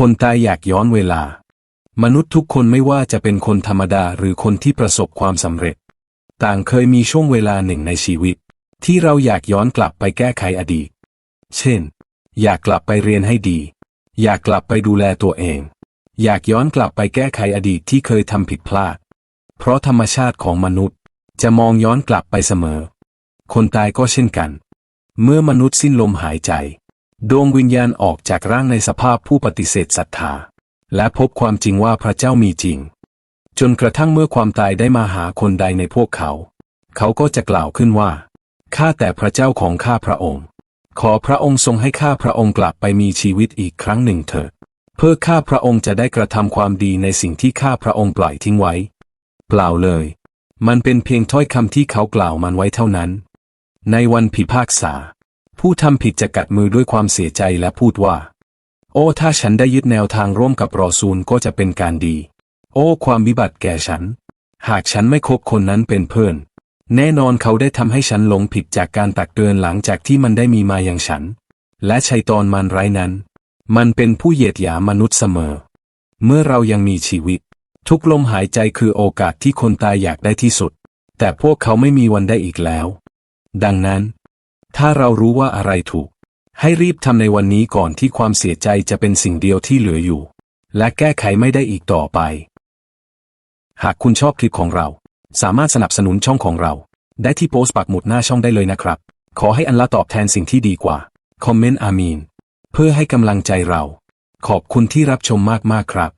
คนตายอยากย้อนเวลา มนุษย์ทุกคนไม่ว่าจะเป็นคนธรรมดาหรือคนที่ประสบความสำเร็จ ต่างเคยมีช่วงเวลาหนึ่งในชีวิต ที่เราอยากย้อนกลับไปแก้ไขอดีต เช่น อยากกลับไปเรียนให้ดี อยากกลับไปดูแลตัวเอง อยากย้อนกลับไปแก้ไขอดีตที่เคยทำผิดพลาด เพราะธรรมชาติของมนุษย์จะมองย้อนกลับไปเสมอ คนตายก็เช่นกัน เมื่อมนุษย์สิ้นลมหายใจ ดวงวิญญาณออกจากร่างในสภาพผู้ปฏิเสธศรัทธา และพบความจริงว่าพระเจ้ามีจริง จนกระทั่งเมื่อความตายได้มาหาคนใดในพวกเขา เขาก็จะกล่าวขึ้นว่า ข้าแต่พระเจ้าของข้าพระองค์ ขอพระองค์ทรงให้ข้าพระองค์กลับไปมีชีวิตอีกครั้งหนึ่งเถิด เพื่อข้าพระองค์จะได้กระทำความดีในสิ่งที่ข้าพระองค์ปล่อยทิ้งไว้ เปล่าเลย มันเป็นเพียงถ้อยคำที่เขากล่าวมันไว้เท่านั้น ในวันพิพากษา ผู้ทำผิดจะกัดมือด้วยความเสียใจและพูดว่า โอ้ ถ้าฉันได้ยึดแนวทางร่วมกับรอซูลก็จะเป็นการดี โอ้ ความวิบัติแก่ฉัน หากฉันไม่คบคนนั้นเป็นเพื่อน แน่นอนเขาได้ทำให้ฉันหลงผิดจากการตักเตือนหลังจากที่มันได้มีมาอย่างฉัน และชัยตอนมันไร้นั้น มันเป็นผู้เหยียดหยามมนุษย์เสมอ เมื่อเรายังมีชีวิต ทุกลมหายใจคือโอกาสที่คนตายอยากได้ที่สุด แต่พวกเขาไม่มีวันได้อีกแล้ว ดังนั้น ถ้าเรารู้ว่าอะไรถูก ให้รีบทำในวันนี้ก่อนที่ความเสียใจจะเป็นสิ่งเดียวที่เหลืออยู่ และแก้ไขไม่ได้อีกต่อไป หากคุณชอบคลิปของเรา สามารถสนับสนุนช่องของเรา ได้ที่โพสต์ปักหมุดหน้าช่องได้เลยนะครับ ขอให้อันละตอบแทนสิ่งที่ดีกว่า คอมเมนต์อามีน เพื่อให้กำลังใจเรา ขอบคุณที่รับชมมากๆครับ